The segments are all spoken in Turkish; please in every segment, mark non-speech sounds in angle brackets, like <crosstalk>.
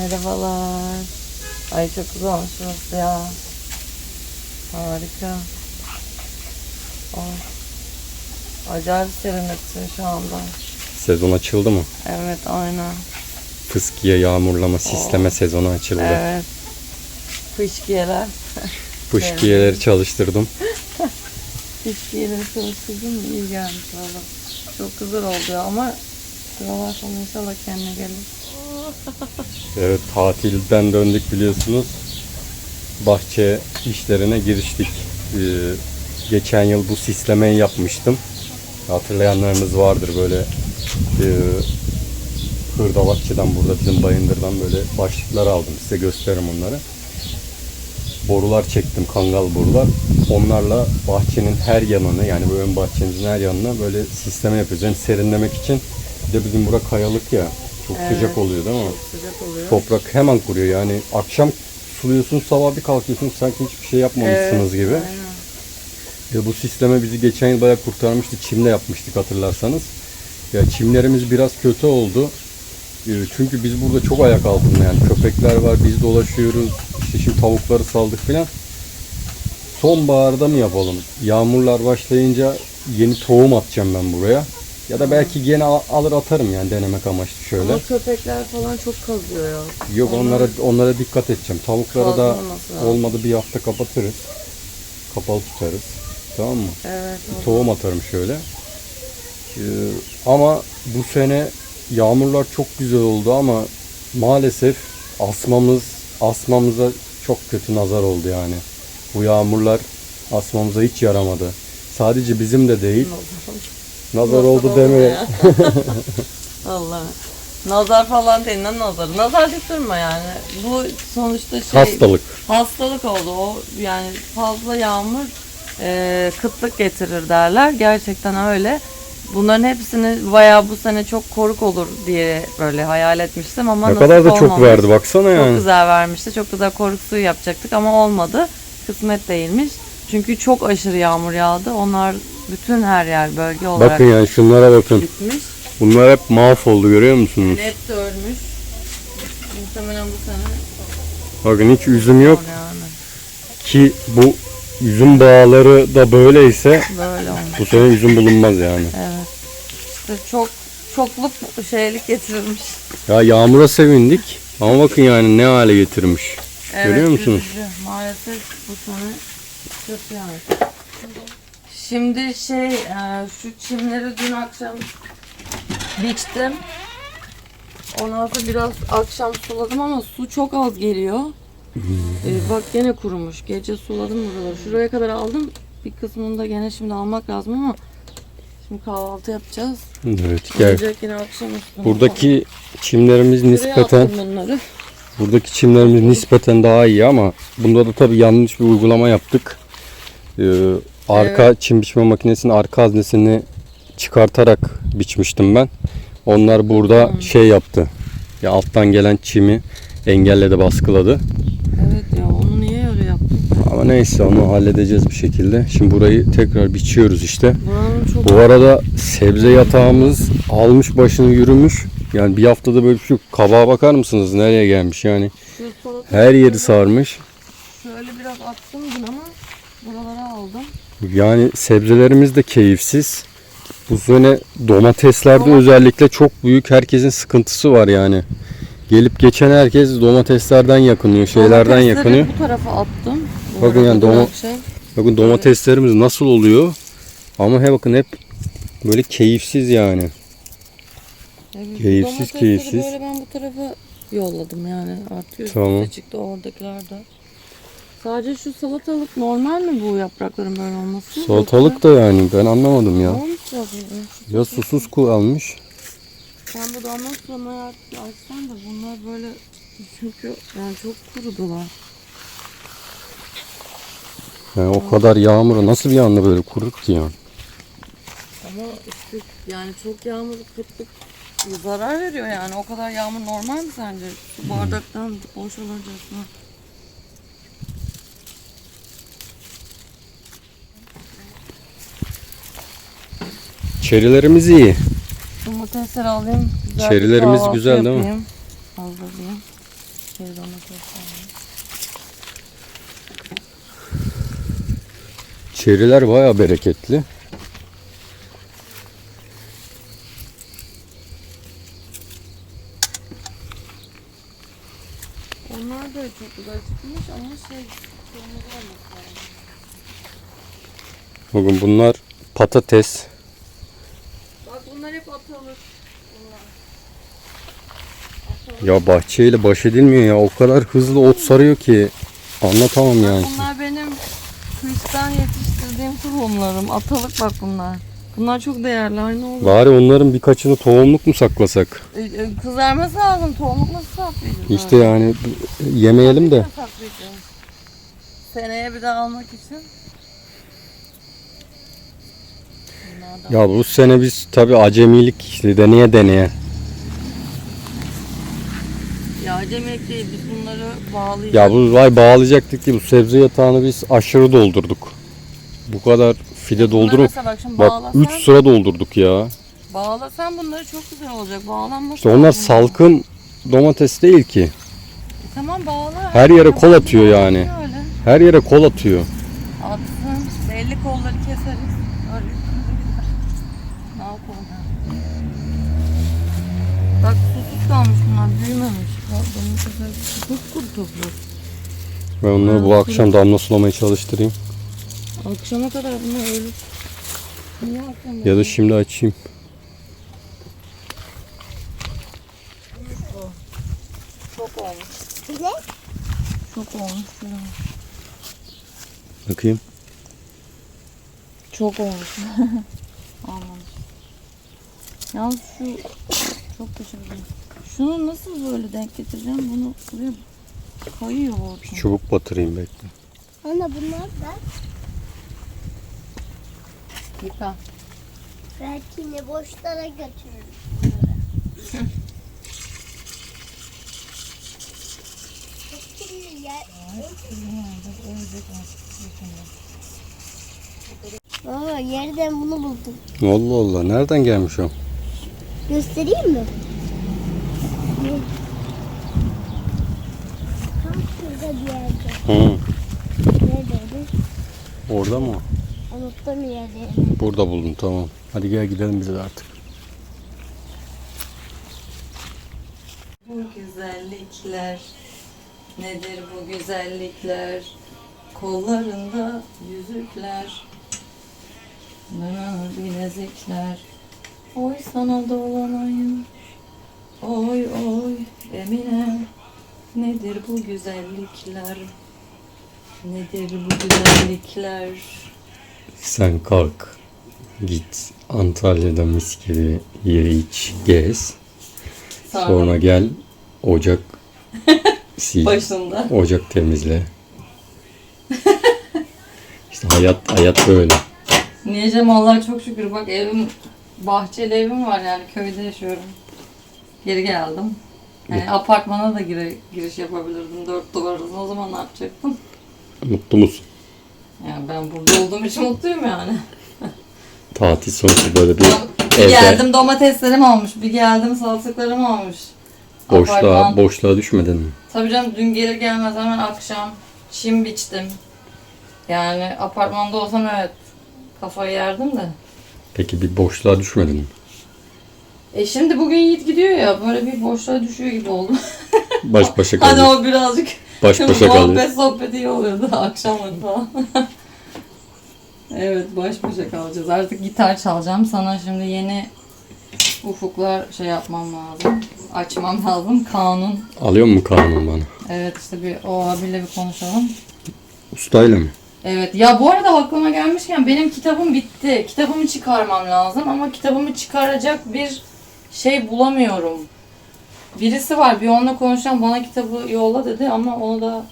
Merhabalar. Ay çok güzel olmuş burası ya. Harika. Oh. Acayip serinletsin şu anda. Sezon açıldı mı? Evet aynen. Fıskiye, yağmurlama, sisleme sezonu açıldı. Evet. Fışkiyeler. Fışkiyeleri çalıştırdım. <laughs> Fışkiyeleri çalıştırdım? İyi gelmiş valla. Çok güzel oldu ama şuralar sonra inşallah kendine gelir. Evet tatilden döndük biliyorsunuz. Bahçe işlerine giriştik. Ee, geçen yıl bu sislemeyi yapmıştım. Hatırlayanlarınız vardır böyle e, hırdavatçıdan burada bizim bayındırdan böyle başlıklar aldım. Size gösteririm onları. Borular çektim, kangal borular. Onlarla bahçenin her yanını yani bu ön bahçemizin her yanına böyle sisleme yapıyoruz. Hem serinlemek için bir de bizim bura kayalık ya. Çok Evet. sıcak oluyor değil mi? Sıcak oluyor. Toprak hemen kuruyor yani akşam suluyorsun sabah bir kalkıyorsun sanki hiçbir şey yapmamışsınız gibi. Aynen. Ya bu sisteme bizi geçen yıl bayağı kurtarmıştı. Çimle yapmıştık hatırlarsanız. Ya çimlerimiz biraz kötü oldu. Ee, Çünkü biz burada çok ayak altında yani köpekler var biz dolaşıyoruz. İşte şimdi tavukları saldık filan. Sonbaharda mı yapalım? Yağmurlar başlayınca yeni tohum atacağım ben buraya. Ya da belki gene al- alır atarım yani denemek amaçlı şöyle. Ama köpekler falan çok kazıyor ya. Yok Onlar- onlara onlara dikkat edeceğim. Tavukları da lazım. olmadı bir hafta kapatırız. Kapalı tutarız. Tamam mı? Evet. Bir tohum atarım şöyle. Ee, ama bu sene yağmurlar çok güzel oldu ama maalesef asmamız asmamıza çok kötü nazar oldu yani. Bu yağmurlar asmamıza hiç yaramadı. Sadece bizim de değil. Nazar oldu deme. <laughs> Allah. Nazar falan değil ne nazarı. Nazar deyip durma yani. Bu sonuçta şey Hastalık. hastalık oldu. O yani fazla yağmur e, kıtlık getirir derler. Gerçekten öyle. Bunların hepsini bayağı bu sene çok koruk olur diye böyle hayal etmiştim ama Ne kadar da çok olmamış. verdi baksana Çok yani. güzel vermişti. Çok güzel koruk suyu yapacaktık ama olmadı. Kısmet değilmiş. Çünkü çok aşırı yağmur yağdı. Onlar bütün her yer bölge olarak Bakın yani şunlara bakın. gitmiş. Bunlar hep mahvoldu görüyor musunuz? Yani hepsi ölmüş. Muhtemelen bu sene Bakın hiç üzüm yok yani. ki bu üzüm bağları da böyleyse Böyle olmuş. bu sene üzüm bulunmaz yani. Evet. İşte çok çokluk şeylik getirilmiş. Ya yağmura sevindik ama bakın yani ne hale getirmiş. Evet, Görüyor musunuz? üzücü. Maalesef bu sene kötü yani. Şimdi şey e, şu çimleri dün akşam biçtim. Ondan sonra biraz akşam suladım ama su çok az geliyor. Ee, bak gene kurumuş. Gece suladım buraları. Şuraya kadar aldım. Bir kısmını da gene şimdi almak lazım ama şimdi kahvaltı yapacağız. Evet gel. Olacak yine akşam üstüne. Buradaki çimlerimiz Şuraya nispeten attım bunları. buradaki çimlerimiz nispeten daha iyi ama bunda da tabii yanlış bir uygulama yaptık. Ee, arka çim biçme makinesinin arka haznesini çıkartarak biçmiştim ben. Onlar burada şey yaptı. Ya alttan gelen çimi engelledi, baskıladı. Evet ya onu niye öyle yaptın? Ama neyse onu halledeceğiz bir şekilde. Şimdi burayı tekrar biçiyoruz işte. Bu arada sebze yatağımız almış başını yürümüş. Yani bir haftada böyle şu kabağa bakar mısınız nereye gelmiş yani. Her yeri sarmış. şöyle biraz attım ama buralara aldım. Yani sebzelerimiz de keyifsiz. Bu sene domateslerde Domates- özellikle çok büyük herkesin sıkıntısı var yani. Gelip geçen herkes domateslerden yakınıyor, şeylerden Domatesleri yakınıyor. Bu tarafa attım. Bu Bakın arada yani doma- akşam. Bakın domateslerimiz nasıl oluyor? Ama he bakın hep böyle keyifsiz yani. Evet, Keyifsiz, domatesleri keyifsiz. Böyle ben bu tarafa yolladım yani. Artıyor. Tamam. Üste çıktı oradakiler de. Sadece şu salatalık normal mi bu yaprakların böyle olması? Salatalık da yani ben anlamadım ya. Ne olmuş ya bu? Ya susuz kalmış. Sen bu damla sulamayı artık açsan da bunlar böyle çünkü yani çok kurudular. Yani o kadar yağmuru nasıl bir anda böyle kurut ki yani. Ama işte yani çok yağmur kıtlık zarar veriyor yani. O kadar yağmur normal mi sence? Su bardaktan boş olacak Çerilerimiz iyi. Domatesleri alayım. Güzel bir Çerilerimiz kahvaltı güzel değil mi? Hazırlayayım. Çeri domates almış. Çeriler bayağı bereketli. Onlar da çok güzel çıkmış ama şey. Bugün bunlar patates. Ya bahçeyle baş edilmiyor ya. O kadar hızlı ot sarıyor ki anlatamam yani. Bunlar benim kıştan yetiştirdiğim tohumlarım. Atalık bak bunlar. Bunlar çok değerli. Aynı olur. Bari onların birkaçını tohumluk mu saklasak? E, e, Kızarması lazım. Tohumluk nasıl saklayacağız? İşte yani yemeyelim de. Saklayacağız? Seneye bir daha almak için. Bunlar da- Ya bu sene biz tabi acemilik işte deneye deneye. Ya acemilik değil. Biz bunları bağlayacağız. Ya bu vay bağlayacaktık ki bu sebze yatağını biz aşırı doldurduk. Bu kadar fide doldurup bak bak bağlasan, 3 sıra doldurduk ya. bağlasan bunları çok güzel olacak. Bağlanması İşte onlar salkım domates değil ki. E Tamam bağla. Her yere kol atıyor yani. Her yere kol atıyor. Atsın. Belli kolları keseriz. Öyle Ne yapalım? Bak susuz kalmış bunlar. Büyümemiş. Bak benim sefer çok kuru toprak. Ben onları bu akşam damla sulamaya çalıştırayım. Akşama kadar bunlar ölür. Niye akşam Ya da şimdi açayım. Çok olmuş. Ne? Çok olmuş. Bakayım. Çok olmuş. <laughs> Almamış. Yalnız şu çok teşekkür ederim. Şunu nasıl böyle denk getireceğim? Bunu buraya kayıyor orada. Çubuk batırayım bekle. Ana bunlar da Yıka. belki ne boşlara götürür. Şimdi yer... Baba yerden bunu buldum. Allah Allah nereden gelmiş o? Göstereyim mi? Tam şurada bir yerde. Hı. Neredeydi? Orada mı? Unuttum yerlerini. Burada buldum tamam. Hadi gel gidelim bize de artık. Bu güzellikler nedir bu güzellikler? Kollarında yüzükler, nana bilezikler. Oy sana dolanayım, oy oy Emine. Nedir bu güzellikler? Nedir bu güzellikler? Sen kalk. Git Antalya'da mis gibi yeri iç, gez. Sonra gel ocak <laughs> sil. başında. Ocak temizle. <laughs> İşte hayat hayat böyle. Niyeceğim Allah'a çok şükür bak evim bahçeli evim var yani köyde yaşıyorum. Geri geldim. Yani apartmana da gire, giriş yapabilirdim dört duvar arasında o zaman ne yapacaktım? Mutlu musun? Yani ben burada olduğum için mutluyum yani. <laughs> Tatil sonrası böyle bir Bir evde geldim domateslerim olmuş, bir geldim salatalıklarım olmuş. boşluğa, Apartman. boşluğa düşmedin mi? Tabii canım dün gelir gelmez hemen akşam çim biçtim. Yani apartmanda olsam evet kafayı yerdim de. Peki bir boşluğa düşmedin mi? E şimdi bugün Yiğit gidiyor ya böyle bir boşluğa düşüyor gibi oldu. Baş başa <laughs> Hani kalıyor. o birazcık Baş başa kalıyor. muhabbet sohbeti iyi oluyordu <laughs> akşamları falan. evet baş başa kalacağız. Artık gitar çalacağım. Sana şimdi yeni ufuklar şey yapmam lazım. Açmam lazım. Kanun. Alıyor mu kanun bana? Evet işte bir o abiyle bir konuşalım. Ustayla mı? Evet ya bu arada aklıma gelmişken benim kitabım bitti. Kitabımı çıkarmam lazım ama kitabımı çıkaracak bir şey bulamıyorum. Birisi var bir onunla konuşacağım bana kitabı yolla dedi ama onu da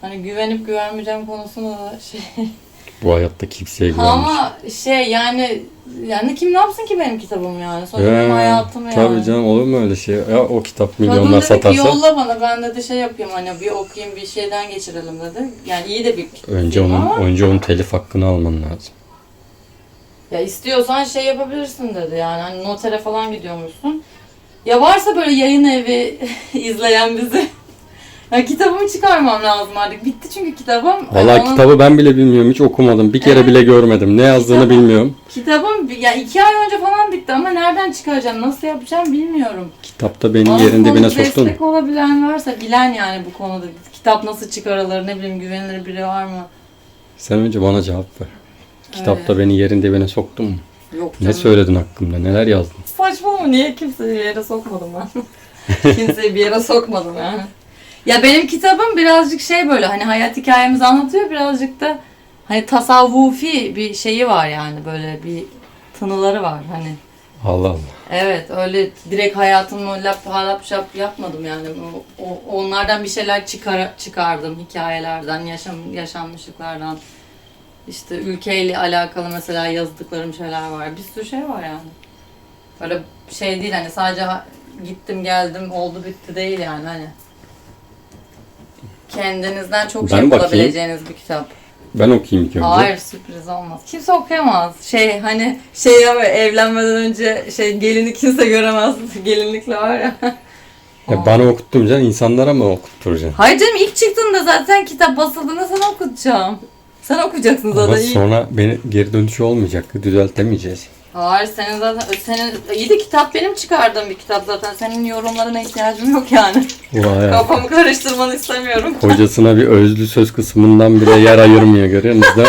hani güvenip güvenmeyeceğim konusunda da şey. <laughs> Bu hayatta kimseye güvenmiş. ama şey yani yani kim ne yapsın ki benim kitabım yani? Sonuçta benim hayatım yani. Tabii canım olur mu öyle şey? Ya o kitap Kadın milyonlar dedi ki satarsa yolla bana ben dedi şey yapayım hani bir okuyayım bir şeyden geçirelim dedi. Yani iyi de bir önce film onun ama- önce onun telif hakkını alman lazım. Ya istiyorsan şey yapabilirsin dedi yani hani notere falan gidiyormuşsun. Ya varsa böyle yayın evi <laughs> izleyen bizi Ya kitabımı çıkarmam lazım artık. Bitti çünkü kitabım. Valla Onun- kitabı ben bile bilmiyorum. Hiç okumadım. Bir kere Evet. bile görmedim. Ne yazdığını Kitabı- bilmiyorum. Kitabım ya iki ay önce falan bitti ama nereden çıkaracağım, nasıl yapacağım bilmiyorum. Kitapta benim Bana yerin dibine soktun. destek olabilen varsa bilen yani bu konuda. Kitap nasıl çıkarılır ne bileyim güvenilir biri var mı? Sen önce bana cevap ver. Kitapta beni yerin dibine soktun mu? Yok Ne canım. söyledin hakkımda? Neler yazdın? Saçmalama niye kimseyi bir yere sokmadım ben? <laughs> kimseyi bir yere sokmadım yani. Ya benim kitabım birazcık şey böyle hani hayat hikayemizi anlatıyor birazcık da hani tasavvufi bir şeyi var yani böyle bir tınıları var hani. Allah Allah. Evet öyle direkt hayatımı lap halap şap yapmadım yani. O, o- onlardan bir şeyler çıkar, çıkardım hikayelerden, yaşam, yaşanmışlıklardan. İşte ülkeyle alakalı mesela yazdıklarım şeyler var. Bir sürü şey var yani. Böyle şey değil hani sadece gittim geldim oldu bitti değil yani hani. Kendinizden çok şey Ben bakayım. bulabileceğiniz bir kitap. Ben okuyayım ilk önce. Hayır sürpriz olmaz. Kimse okuyamaz. Şey hani şey ya evlenmeden önce şey gelini kimse göremez. <laughs> Gelinlikle var ya. Ya bana okutturmayacaksın, insanlara mı okutturacaksın? Hayır canım ilk çıktığında zaten kitap basıldığında sana okutacağım. Sen okuyacaksın zaten Ama sonra beni geri dönüşü olmayacak. Düzeltemeyeceğiz. Hayır senin zaten senin iyi de kitap benim çıkardığım bir kitap zaten. Senin yorumlarına ihtiyacım yok yani. Vay ya. <laughs> Kafamı karıştırmanı istemiyorum. Kocasına bir özlü söz kısmından bile yer ayırmıyor görüyorsunuz <laughs> da.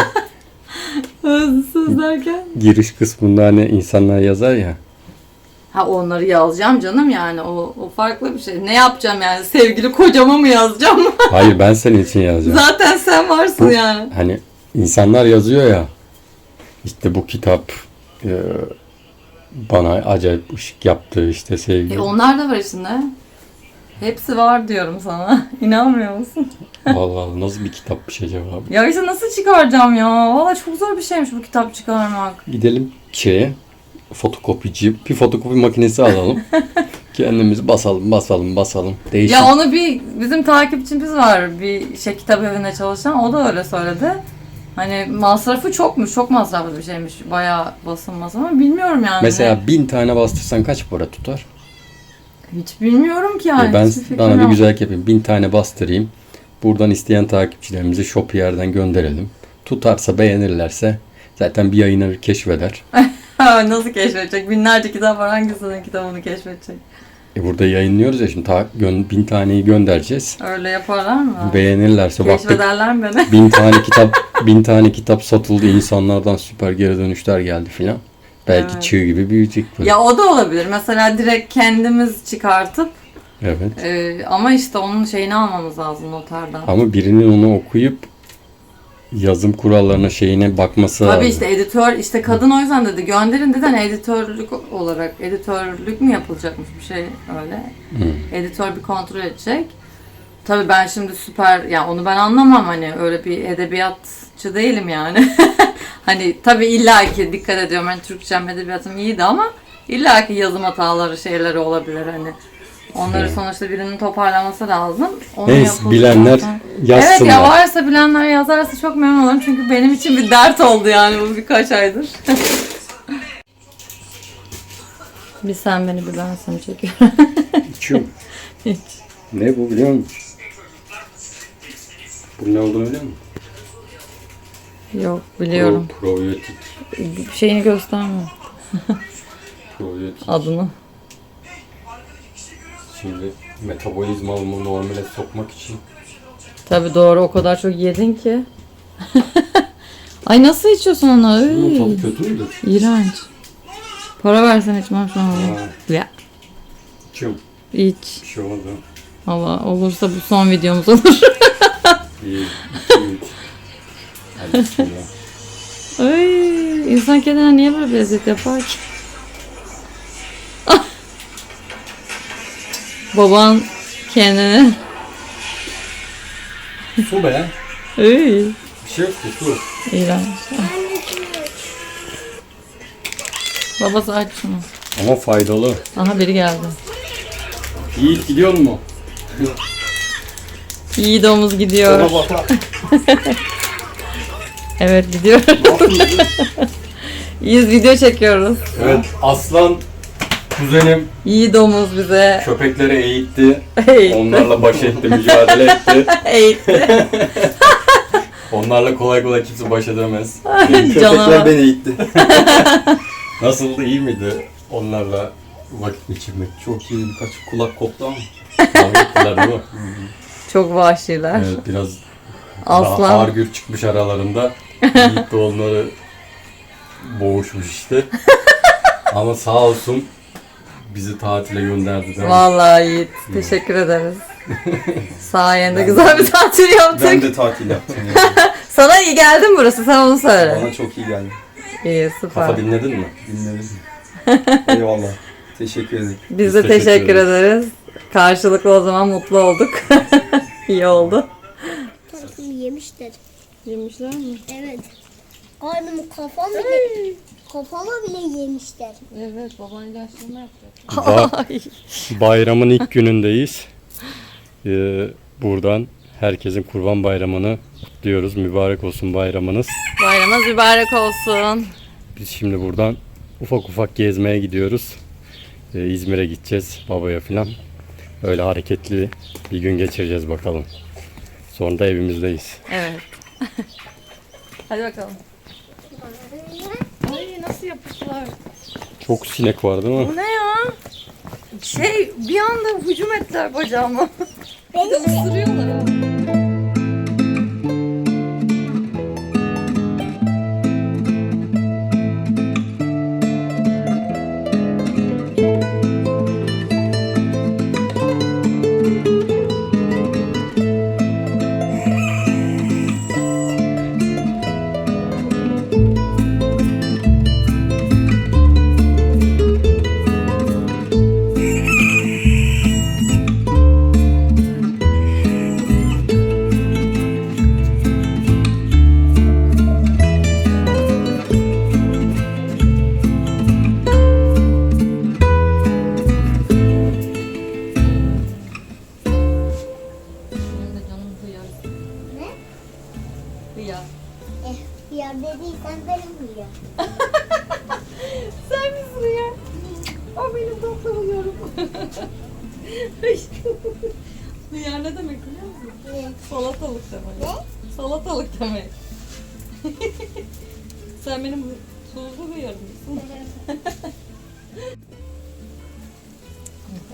Hızsız derken. Giriş kısmında hani insanlar yazar ya. Ha onları yazacağım canım yani o, o farklı bir şey. Ne yapacağım yani sevgili kocama mı yazacağım? <laughs> Hayır ben senin için yazacağım. Zaten sen varsın yani. Hani insanlar yazıyor ya. İşte bu kitap e, bana acayip ışık yaptı işte sevgi. E onlar da var içinde. Hepsi var diyorum sana. <laughs> İnanmıyor musun? Vallahi nasıl bir kitapmış acaba? Ya işte nasıl çıkaracağım ya? Valla çok zor bir şeymiş bu kitap çıkarmak. Gidelim şeye fotokopici bir fotokopi makinesi alalım. <laughs> Kendimiz basalım basalım basalım. Değişik. Ya onu bir bizim takipçimiz var bir şey kitap evinde çalışan o da öyle söyledi. Hani masrafı çokmuş, çok masraflı bir şeymiş. Bayağı basılmaz ama bilmiyorum yani. Mesela bin tane bastırsan kaç para tutar? Hiç bilmiyorum ki yani. E ben bana bir güzellik yapayım. Bin tane bastırayım. Buradan isteyen takipçilerimizi Shopier'den gönderelim. Tutarsa beğenirlerse zaten bir yayınları keşfeder. <laughs> Nasıl keşfedecek? Binlerce kitap var. Hangisinin kitabını keşfedecek? E burada yayınlıyoruz ya şimdi ta, gön- bin taneyi göndereceğiz. Öyle yaparlar mı? Beğenirlerse baktık Keşfederler mi beni? bin tane <laughs> kitap bin tane kitap satıldı insanlardan süper geri dönüşler geldi filan. Belki Evet. çığ gibi büyüyecek böyle. Ya o da olabilir. Mesela direkt kendimiz çıkartıp Evet. e, ama işte onun şeyini almamız lazım noterden. Ama birinin onu okuyup yazım kurallarına şeyine bakması Tabii lazım. işte editör işte kadın o yüzden dedi gönderin dedi hani editörlük olarak editörlük mü yapılacakmış bir şey öyle. Hı. Editör bir kontrol edecek. Tabii ben şimdi süper ya onu ben anlamam hani öyle bir edebiyatçı değilim yani. <laughs> hani tabii illaki dikkat ediyorum hani Türkçem edebiyatım iyiydi ama illaki yazım hataları şeyleri olabilir hani. Onları Evet. sonuçta birinin toparlaması lazım. Onu Neyse bilenler zaten. yazsınlar. Evet ya varsa bilenler yazarsa çok memnun olurum çünkü benim için bir dert oldu yani bu birkaç aydır. <laughs> bir sen beni bir ben seni çekiyorum. <laughs> İçiyorum. Hiç. Ne bu biliyor musun? Bu ne olduğunu biliyor musun? Yok biliyorum. Pro, probiyotik. Şeyini gösterme Probiyotik. adını. Şimdi metabolizmamı normale sokmak için Tabii doğru o kadar çok yedin ki. <laughs> Ay nasıl içiyorsun onu? bunun tadı kötü müdür? İğrenç. Para versen içmem şu an. Ya içiyorum. iç. Bir şey olmadı. Valla olursa bu son videomuz olur. <laughs> Üç. Hadi bismillah. Ay, insan kendine niye böyle bir eziyet yapar ki? Baban kendini... Su be. Ay, Bir şey yok ki su. iğrenç. Babası aç şunu. Ama faydalı. Aha biri geldi. Yiğit gidiyor mu? İyi domuz gidiyor. Ona bak. Evet gidiyor. İyiyiz <laughs> video çekiyoruz. Evet aslan Kuzenim İyi domuz bize. köpekleri eğitti. Onlarla baş etti, mücadele etti. <laughs> Eğitti. <laughs> Onlarla kolay kolay kimse baş edemez. <laughs> Canavar. beni itti. Nasıldı, iyi miydi onlarla vakit geçirmek? Çok iyi birkaç kulak koptu ama. Kavga ettiler değil mi? Çok vahşiler. Evet, biraz Aslan. ağır gür çıkmış aralarında. Yiğit de onları boğuşmuş işte. Ama sağ olsun bizi tatile gönderdi. değil mi? Vallahi Yiğit. Teşekkür ederiz. <laughs> Sayende güzel bir tatil yaptık. Ben de tatil yaptım. Yani. <laughs> Sana iyi geldi mi burası? Sen onu söyle. Bana çok iyi geldi. İyi süper. Kafa dinledin mi? Dinledim. <laughs> Eyvallah. Teşekkür ederim. Biz de teşekkür teşekkür ederiz. Karşılıklı o zaman mutlu olduk. iyi oldu. Tarafımı yemişler. Yemişler mi? Evet. Karnımı kafam bile, kafama bile yemişler. Evet baban ilaçlama yapacak. Ba- <laughs> bayramın ilk günündeyiz. Ee, buradan herkesin kurban bayramını kutluyoruz. Mübarek olsun bayramınız. Bayramınız mübarek olsun. Biz şimdi buradan ufak ufak gezmeye gidiyoruz. Ee, İzmir'e gideceğiz babaya filan. Öyle hareketli bir gün geçireceğiz bakalım. Sonra da evimizdeyiz. Evet. <laughs> Hadi bakalım. Yapıştılar? Çok sinek var değil mi? Bu ne ya? Şey bir anda hücum ettiler bacağıma. De ısırıyorlar hıyar ne demek biliyor musun? Ne? Salatalık demek. Ne? Salatalık demek. <laughs> Sen benim tuzlu hıyarımsın. <laughs>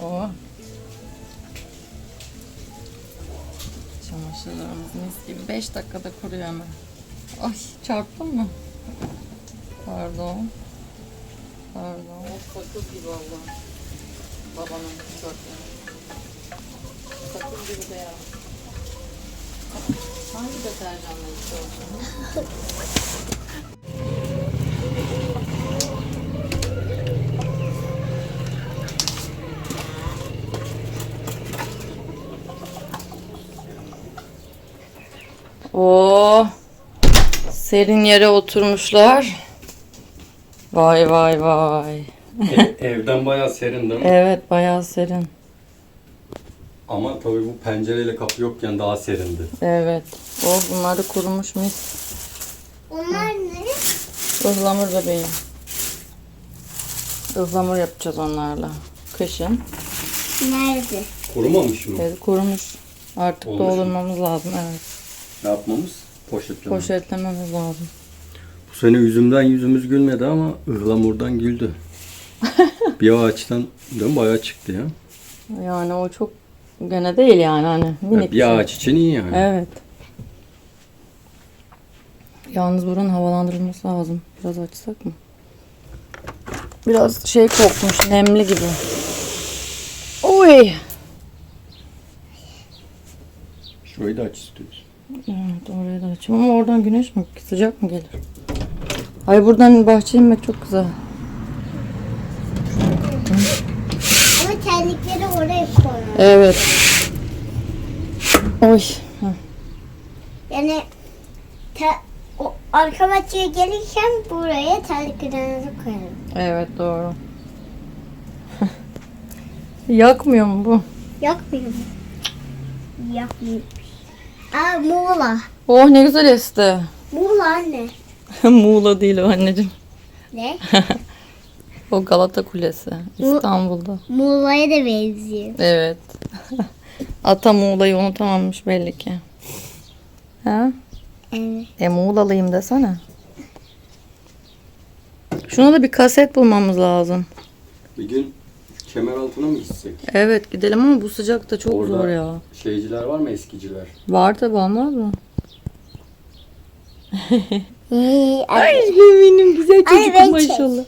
oh. Çamaşırlarımız mis gibi 5 dakikada kuruyor hemen. Ay çarptın mı? Pardon. Pardon. Sakız gibi valla. Babanın tişörtleri. Sakız gibi de ya. Hangi deterjanla yıkıyorsun? Oo. Serin yere oturmuşlar. Vay vay vay. E- evden bayağı serin değil mi? Evet bayağı serin. Ama tabii bu pencereyle kapı yokken daha serindi. Evet. Oh bunlar da kurumuş mis. Onlar ne? Ihlamur bebeğim. Ihlamur yapacağız onlarla. Kışın. Nerede? Kurumamış mı? Evet, kurumuş. Artık Olmuş mu? doldurmamız lazım. Evet. Ne yapmamız? Poşetleme. Poşetlememiz lazım. Bu sene üzümden yüzümüz gülmedi ama ıhlamurdan güldü. <laughs> bir ağaçtan değil mi? bayağı çıktı ya. Yani o çok gene değil yani hani Ya minik. bir ağaç için iyi yani. Evet. Yalnız buranın havalandırılması lazım. Biraz açsak mı? Biraz şey kokmuş, nemli gibi. Oy! Şurayı da aç istiyoruz. Evet oraya da açayım ama oradan güneş mi? Sıcak mı gelir? Ay buradan bahçeye inmek çok güzel. Ama terlikleri oraya. Evet. Oy. Heh. Yani te, o arka bahçeye gelirken buraya terliklerinizi koyarım. Evet doğru. <laughs> Yakmıyor mu bu? Yakmıyor mu? Yakmıyor. Aa Muğla. Oh ne güzel esti. Muğla anne. <laughs> Muğla değil o anneciğim. Ne? <laughs> O Galata Kulesi İstanbul'da. Muğla'ya da benziyor. Evet. <laughs> Ata Muğla'yı unutamamış belli ki. Ha? Evet. E Muğla'lıyım desene. Şuna da bir kaset bulmamız lazım. Bir gün kemer altına mı gitsek? Evet gidelim ama bu sıcakta çok Orada zor ya. Şeyciler var mı eskiciler? Var tabi olmaz mı? Ay, Ay benim güzel Ay, çocukum ben çek. maşallah.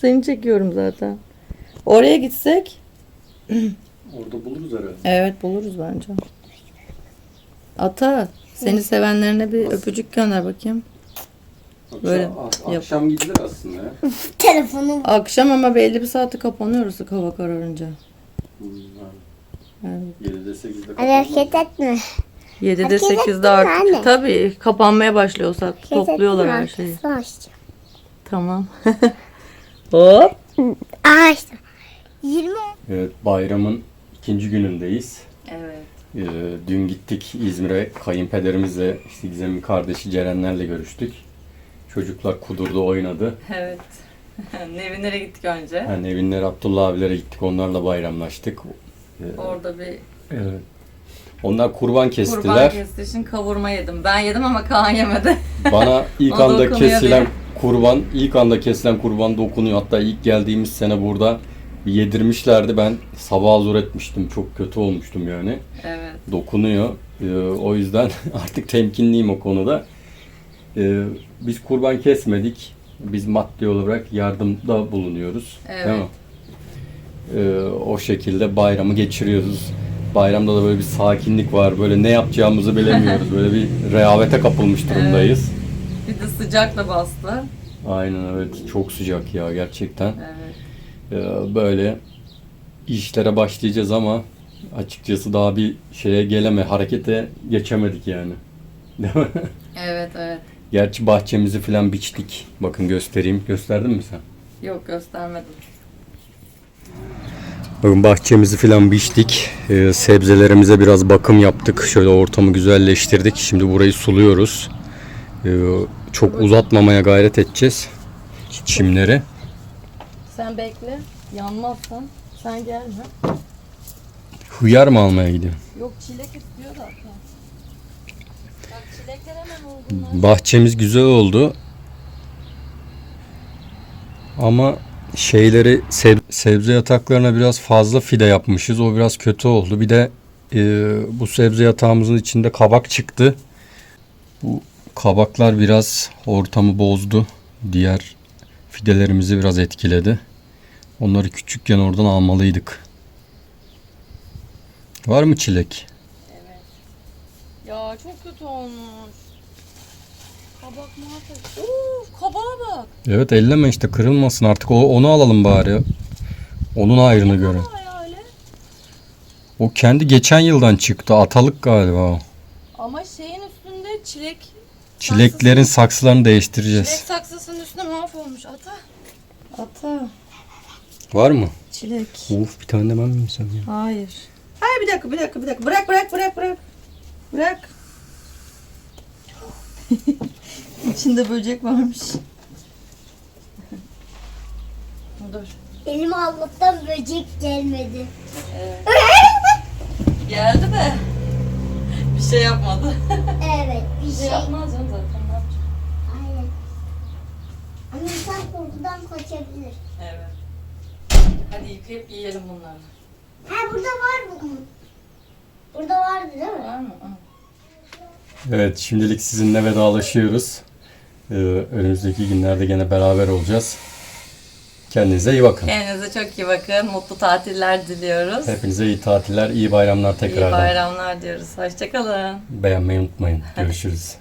Seni çekiyorum zaten. Oraya gitsek Orada buluruz herhalde. evet buluruz bence. Ata seni sevenlerine bir öpücük gönder bakayım. Akşam, Böyle a- yap. akşam gidilir aslında ya. <laughs> Telefonum. Akşam ama belli bir saate kapanıyoruz hava kararınca. Hmm, Evet. 7'de 8'de Hadi kapanmaz. hareket etme. 7'de Hareket 8'de ettin mi artık anne? tabii kapanmaya başlıyorsak Hareket topluyorlar etme, her şeyi. arkasını açacağım. Tamam. <laughs> Hop. Aa işte. 20 Evet bayramın ikinci günündeyiz. Evet. Ee, dün gittik İzmir'e kayınpederimizle işte Gizem'in kardeşi Cerenlerle görüştük. Çocuklar kudurdu oynadı. Evet. <laughs> Nevinlere gittik önce. Yani Evinler Abdullah abilere gittik onlarla bayramlaştık. Ee, Orada bir evet. Onlar kurban kestiler. kurban kesti için kavurma yedim. Ben yedim ama Kaan yemedi. Bana ilk <laughs> anda dokunuyor kesilen. Kurban, ilk anda kesilen kurban dokunuyor. Hatta ilk geldiğimiz sene burada yedirmişlerdi. Ben sabah zor etmiştim. Çok kötü olmuştum yani. evet. Dokunuyor. Ee, o yüzden <laughs> artık temkinliyim o konuda. Ee, biz kurban kesmedik. Biz maddi olarak yardımda bulunuyoruz. Evet. Değil mi? Ee, o şekilde bayramı geçiriyoruz. Bayramda da böyle bir sakinlik var. Böyle ne yapacağımızı bilemiyoruz. Böyle bir rehavete kapılmış durumdayız. Bir de sıcak da bastı. Aynen evet. Çok sıcak ya gerçekten. Evet. Ee, böyle işlere başlayacağız ama açıkçası daha bir şeye geleme, harekete geçemedik yani. <laughs> Değil mi? Evet evet. Gerçi bahçemizi falan biçtik. Bakın göstereyim. Gösterdin mi sen? Yok göstermedim. Bakın bahçemizi falan biçtik. Ee, sebzelerimize biraz bakım yaptık. Şöyle ortamı güzelleştirdik. Şimdi burayı suluyoruz. Ee, çok uzatmamaya gayret edeceğiz. Çimleri. Sen bekle. Yanmazsan sen gelme. Hıyar mı almaya gidiyor? Yok çilek istiyor zaten. Bak çilekler hemen olgunlar. Bahçemiz güzel oldu. Ama şeyleri seb- sebze yataklarına biraz fazla fide yapmışız. O biraz kötü oldu. Bir de e, bu sebze yatağımızın içinde kabak çıktı. Bu kabaklar biraz ortamı bozdu. Diğer fidelerimizi biraz etkiledi. Onları küçükken oradan almalıydık. Var mı çilek? Ya çok kötü olmuş. Kabak mahvet. Uf kabağa bak. Evet elleme işte kırılmasın artık. O, onu alalım bari. Onun ayrını görün. O kendi geçen yıldan çıktı. Atalık galiba o. Ama şeyin üstünde çilek. Çileklerin saksılarını Çilek değiştireceğiz. saksısının üstüne mahvolmuş ata. Ata. Var mı? Çilek. Uf bir tane de ben mi yesem ya? Hayır. Hayır bir dakika bir dakika bir dakika. Bırak bırak bırak bırak. Bırak. <laughs> İçinde böcek varmış. Dur. Benim Allah'tan böcek gelmedi. Geldi de. Bir şey yapmadı. Evet bir şey şey. yapmaz canım zaten. Ne yapacak? Aynen. Ama insan korkudan kaçabilir. Evet. Hadi yıkayıp yiyelim bunları. Ha burada var mı? Burada vardı değil mi? Var mı? Hı. Evet şimdilik sizinle vedalaşıyoruz. Ee, önümüzdeki günlerde gene beraber olacağız. Kendinize iyi bakın. Kendinize çok iyi bakın. Mutlu tatiller diliyoruz. Hepinize iyi tatiller, iyi bayramlar İyi tekrardan. bayramlar diyoruz. Hoşçakalın. Beğenmeyi unutmayın. <laughs> Görüşürüz.